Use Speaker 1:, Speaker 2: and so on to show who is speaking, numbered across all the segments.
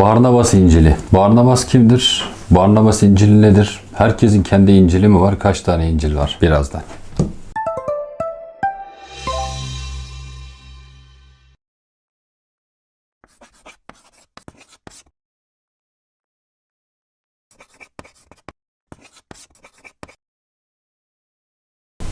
Speaker 1: Barnabas İncili. Barnabas kimdir? Barnabas İncili nedir? Herkesin kendi İncili mi var? Kaç tane İncil var? Birazdan.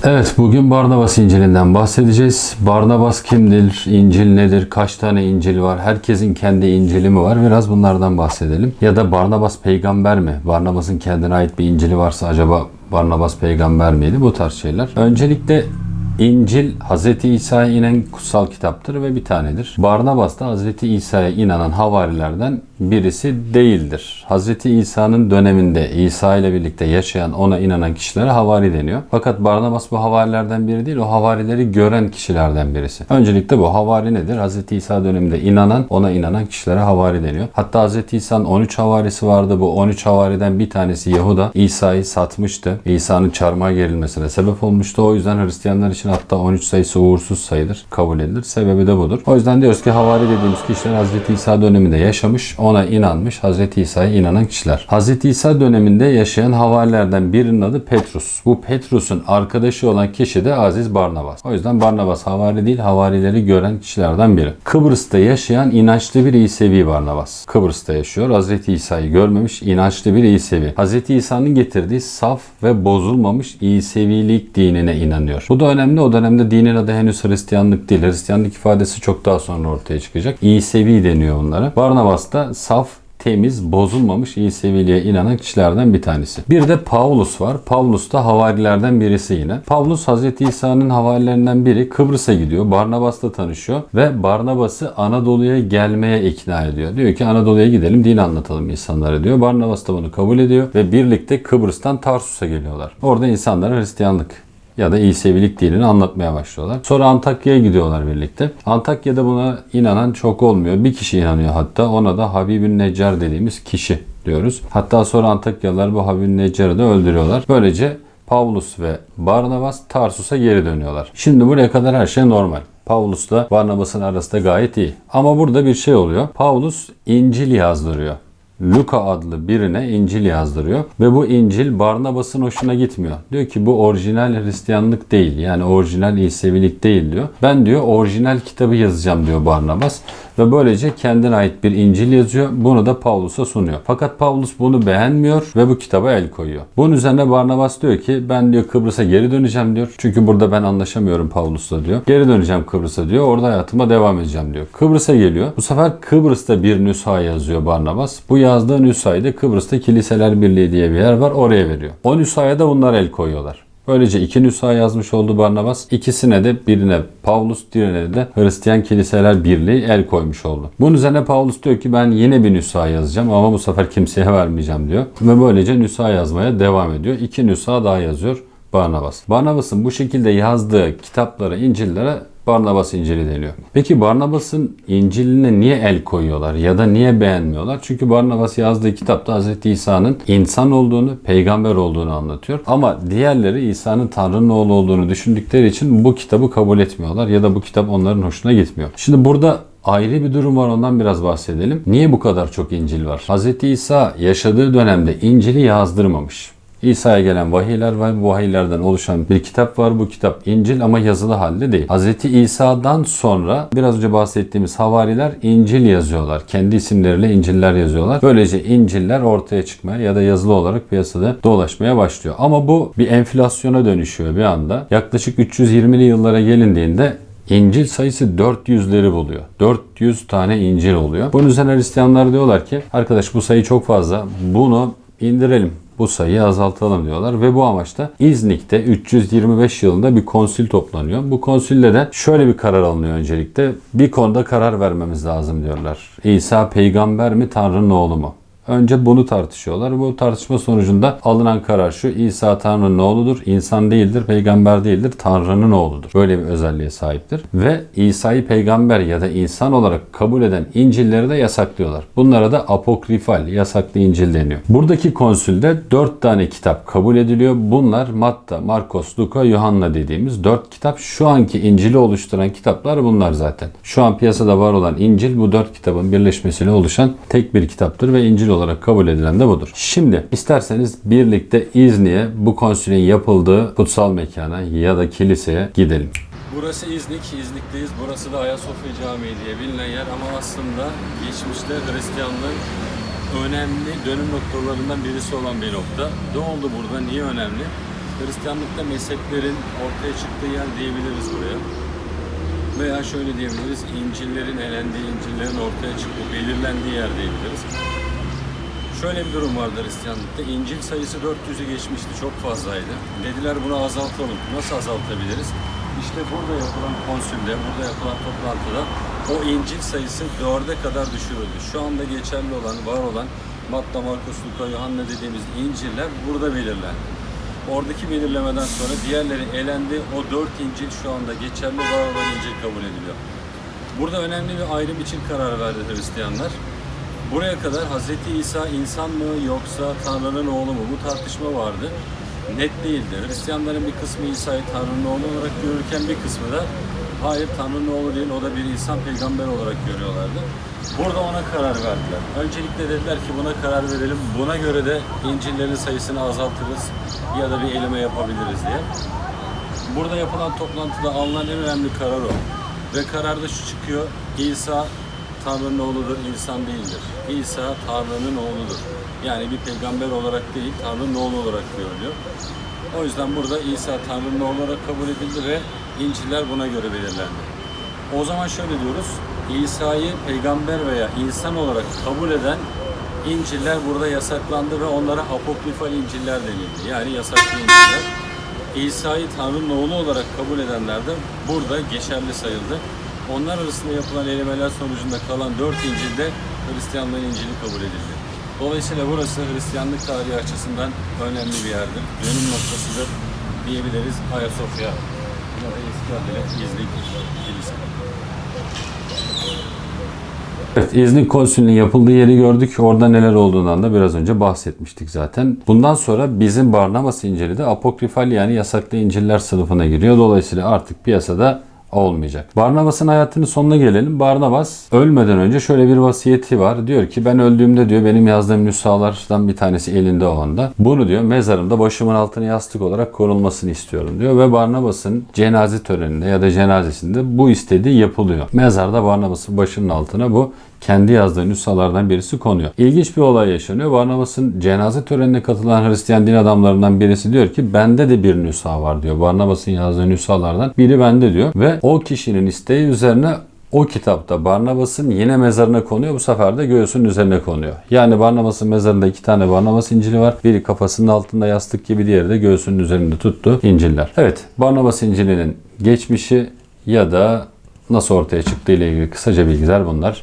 Speaker 1: Evet, bugün Barnabas İncil'inden bahsedeceğiz. Barnabas kimdir? İncil nedir? Kaç tane İncil var? Herkesin kendi İncil'i mi var? Biraz bunlardan bahsedelim. Ya da Barnabas peygamber mi? Barnabas'ın kendine ait bir İncil'i varsa acaba Barnabas peygamber miydi? Bu tarz şeyler. Öncelikle İncil Hz. İsa'ya inen kutsal kitaptır ve bir tanedir. Barnabas da Hz. İsa'ya inanan havarilerden birisi değildir. Hz. İsa'nın döneminde İsa ile birlikte yaşayan ona inanan kişilere havari deniyor. Fakat Barnabas bu havarilerden biri değil, o havarileri gören kişilerden birisi. Öncelikle bu havari nedir? Hz. İsa döneminde inanan, ona inanan kişilere havari deniyor. Hatta Hz. İsa'nın 13 havarisi vardı. Bu 13 havariden bir tanesi Yahuda. İsa'yı satmıştı. İsa'nın çarmıha gerilmesine sebep olmuştu. O yüzden Hristiyanlar için hatta 13 sayısı uğursuz sayılır, kabul edilir. Sebebi de budur. O yüzden diyoruz ki havari dediğimiz kişiler Hz. İsa döneminde yaşamış, ona inanmış, Hz. İsa'ya inanan kişiler. Hz. İsa döneminde yaşayan havarilerden birinin adı Petrus. Bu Petrus'un arkadaşı olan kişi de Aziz Barnabas. O yüzden Barnabas havari değil, havarileri gören kişilerden biri. Kıbrıs'ta yaşayan inançlı bir İsevi Barnabas. Kıbrıs'ta yaşıyor. Hz. İsa'yı görmemiş, inançlı bir İsevi. Hz. İsa'nın getirdiği saf ve bozulmamış İsevilik dinine inanıyor. Bu da önemli. O dönemde dinin adı henüz Hristiyanlık değil. Hristiyanlık ifadesi çok daha sonra ortaya çıkacak. İsevi deniyor onlara. Barnabas da saf, temiz, bozulmamış iyi seviyeliğe inanan kişilerden bir tanesi. Bir de Paulus var. Paulus da havarilerden birisi yine. Paulus Hz. İsa'nın havarilerinden biri Kıbrıs'a gidiyor. Barnabas'la tanışıyor ve Barnabas'ı Anadolu'ya gelmeye ikna ediyor. Diyor ki Anadolu'ya gidelim din anlatalım insanlara diyor. Barnabas da bunu kabul ediyor ve birlikte Kıbrıs'tan Tarsus'a geliyorlar. Orada insanlara Hristiyanlık ya da İsevilik dinini anlatmaya başlıyorlar. Sonra Antakya'ya gidiyorlar birlikte. Antakya'da buna inanan çok olmuyor. Bir kişi inanıyor hatta. Ona da Habibün Neccar dediğimiz kişi diyoruz. Hatta sonra Antakyalılar bu Habibün Neccar'ı da öldürüyorlar. Böylece Pavlus ve Barnabas Tarsus'a geri dönüyorlar. Şimdi buraya kadar her şey normal. Pavlus'la Barnabas'ın arası da gayet iyi. Ama burada bir şey oluyor. Pavlus İncil yazdırıyor. Luka adlı birine İncil yazdırıyor ve bu İncil Barnabas'ın hoşuna gitmiyor. Diyor ki bu orijinal Hristiyanlık değil yani orijinal İsevilik değil diyor. Ben diyor orijinal kitabı yazacağım diyor Barnabas ve böylece kendine ait bir İncil yazıyor. Bunu da Pavlus'a sunuyor. Fakat Pavlus bunu beğenmiyor ve bu kitaba el koyuyor. Bunun üzerine Barnabas diyor ki ben diyor Kıbrıs'a geri döneceğim diyor. Çünkü burada ben anlaşamıyorum Pavlus'la diyor. Geri döneceğim Kıbrıs'a diyor. Orada hayatıma devam edeceğim diyor. Kıbrıs'a geliyor. Bu sefer Kıbrıs'ta bir nüsha yazıyor Barnabas. Bu yazdığı nüshayı da Kıbrıs'ta Kiliseler Birliği diye bir yer var. Oraya veriyor. O nüshaya da bunlar el koyuyorlar. Böylece iki nüsha yazmış oldu Barnabas. İkisine de birine Pavlus, diğerine de Hristiyan Kiliseler Birliği el koymuş oldu. Bunun üzerine Pavlus diyor ki ben yine bir nüsha yazacağım ama bu sefer kimseye vermeyeceğim diyor. Ve böylece nüsha yazmaya devam ediyor. İki nüsha daha yazıyor Barnabas. Barnabas'ın bu şekilde yazdığı kitaplara, İncil'lere Barnabas İncil'i deniyor. Peki Barnabas'ın İncil'ine niye el koyuyorlar ya da niye beğenmiyorlar? Çünkü Barnabas yazdığı kitapta Hz. İsa'nın insan olduğunu, peygamber olduğunu anlatıyor. Ama diğerleri İsa'nın Tanrı'nın oğlu olduğunu düşündükleri için bu kitabı kabul etmiyorlar ya da bu kitap onların hoşuna gitmiyor. Şimdi burada ayrı bir durum var ondan biraz bahsedelim. Niye bu kadar çok İncil var? Hz. İsa yaşadığı dönemde İncil'i yazdırmamış. İsa'ya gelen vahiyler. Bu vahiylerden oluşan bir kitap var. Bu kitap İncil ama yazılı halde değil. Hz. İsa'dan sonra biraz önce bahsettiğimiz havariler İncil yazıyorlar. Kendi isimleriyle İncil'ler yazıyorlar. Böylece İncil'ler ortaya çıkmaya ya da yazılı olarak piyasada dolaşmaya başlıyor. Ama bu bir enflasyona dönüşüyor bir anda. Yaklaşık 320'li yıllara gelindiğinde İncil sayısı 400'leri buluyor. 400 tane İncil oluyor. Bunun üzerine Hristiyanlar diyorlar ki arkadaş bu sayı çok fazla. Bunu indirelim bu sayıyı azaltalım diyorlar ve bu amaçla İznik'te 325 yılında bir konsül toplanıyor. Bu konsülde de şöyle bir karar alınıyor öncelikle. Bir konuda karar vermemiz lazım diyorlar. İsa peygamber mi Tanrı'nın oğlu mu? Önce bunu tartışıyorlar. Bu tartışma sonucunda alınan karar şu. İsa Tanrı'nın oğludur. insan değildir, peygamber değildir. Tanrı'nın oğludur. Böyle bir özelliğe sahiptir. Ve İsa'yı peygamber ya da insan olarak kabul eden İncil'leri de yasaklıyorlar. Bunlara da apokrifal, yasaklı İncil deniyor. Buradaki konsülde dört tane kitap kabul ediliyor. Bunlar Matta, Markos, Luka, Yuhanna dediğimiz dört kitap. Şu anki İncil'i oluşturan kitaplar bunlar zaten. Şu an piyasada var olan İncil bu dört kitabın birleşmesiyle oluşan tek bir kitaptır ve İncil olarak kabul edilen de budur. Şimdi isterseniz birlikte İzni'ye bu konsülün yapıldığı kutsal mekana ya da kiliseye gidelim. Burası İznik, İznik'teyiz. Burası da Ayasofya Camii diye bilinen yer ama aslında geçmişte Hristiyanlığın önemli dönüm noktalarından birisi olan bir nokta. Ne oldu burada? Niye önemli? Hristiyanlıkta mezheplerin ortaya çıktığı yer diyebiliriz buraya. Veya şöyle diyebiliriz, İncil'lerin elendiği, İncil'lerin ortaya çıktığı, belirlendiği yer diyebiliriz. Şöyle bir durum vardı Hristiyanlıkta. İncil sayısı 400'ü geçmişti, çok fazlaydı. Dediler bunu azaltalım. Nasıl azaltabiliriz? İşte burada yapılan konsülde, burada yapılan toplantıda o İncil sayısı 4'e kadar düşürüldü. Şu anda geçerli olan, var olan Matta, Markus, Luka, Yuhanna dediğimiz İncil'ler burada belirlendi. Oradaki belirlemeden sonra diğerleri elendi. O 4 İncil şu anda geçerli var olan İncil kabul ediliyor. Burada önemli bir ayrım için karar verdi Hristiyanlar. Buraya kadar Hz. İsa insan mı yoksa Tanrı'nın oğlu mu bu tartışma vardı. Net değildi. Hristiyanların bir kısmı İsa'yı Tanrı'nın oğlu olarak görürken bir kısmı da hayır Tanrı'nın oğlu değil o da bir insan peygamber olarak görüyorlardı. Burada ona karar verdiler. Öncelikle dediler ki buna karar verelim. Buna göre de İncil'lerin sayısını azaltırız ya da bir elime yapabiliriz diye. Burada yapılan toplantıda alınan en önemli karar o. Ve kararda şu çıkıyor. İsa Tanrı'nın oğludur, insan değildir. İsa Tanrı'nın oğludur. Yani bir peygamber olarak değil, Tanrı'nın oğlu olarak görülüyor. O yüzden burada İsa Tanrı'nın oğlu olarak kabul edildi ve İncil'ler buna göre belirlendi. O zaman şöyle diyoruz. İsa'yı peygamber veya insan olarak kabul eden İncil'ler burada yasaklandı ve onlara apokrifal İncil'ler denildi. Yani yasaklı İncil'ler. İsa'yı Tanrı'nın oğlu olarak kabul edenler de burada geçerli sayıldı. Onlar arasında yapılan elemeler sonucunda kalan dört İncil'de Hristiyanlığın İncil'i kabul edildi. Dolayısıyla burası Hristiyanlık tarihi açısından önemli bir yerdir. Dönüm noktasıdır diyebiliriz Ayasofya eski adıyla İznik. Evet, İznik Konsülü'nün yapıldığı yeri gördük. Orada neler olduğundan da biraz önce bahsetmiştik zaten. Bundan sonra bizim Barnabas İncil'i de apokrifal yani yasaklı İncil'ler sınıfına giriyor. Dolayısıyla artık piyasada olmayacak. Barnabas'ın hayatının sonuna gelelim. Barnabas ölmeden önce şöyle bir vasiyeti var. Diyor ki ben öldüğümde diyor benim yazdığım nüshalardan bir tanesi elinde o anda. Bunu diyor mezarımda başımın altına yastık olarak konulmasını istiyorum diyor. Ve Barnabas'ın cenaze töreninde ya da cenazesinde bu istediği yapılıyor. Mezarda Barnabas'ın başının altına bu kendi yazdığı nüshalardan birisi konuyor. İlginç bir olay yaşanıyor. Barnabas'ın cenaze törenine katılan Hristiyan din adamlarından birisi diyor ki bende de bir nüsha var diyor. Barnabas'ın yazdığı nüshalardan biri bende diyor. Ve o kişinin isteği üzerine o kitapta Barnabas'ın yine mezarına konuyor. Bu sefer de göğsünün üzerine konuyor. Yani Barnabas'ın mezarında iki tane Barnabas İncil'i var. Biri kafasının altında yastık gibi diğeri de göğsünün üzerinde tuttu İncil'ler. Evet Barnabas İncil'inin geçmişi ya da nasıl ortaya çıktığı ile ilgili kısaca bilgiler bunlar.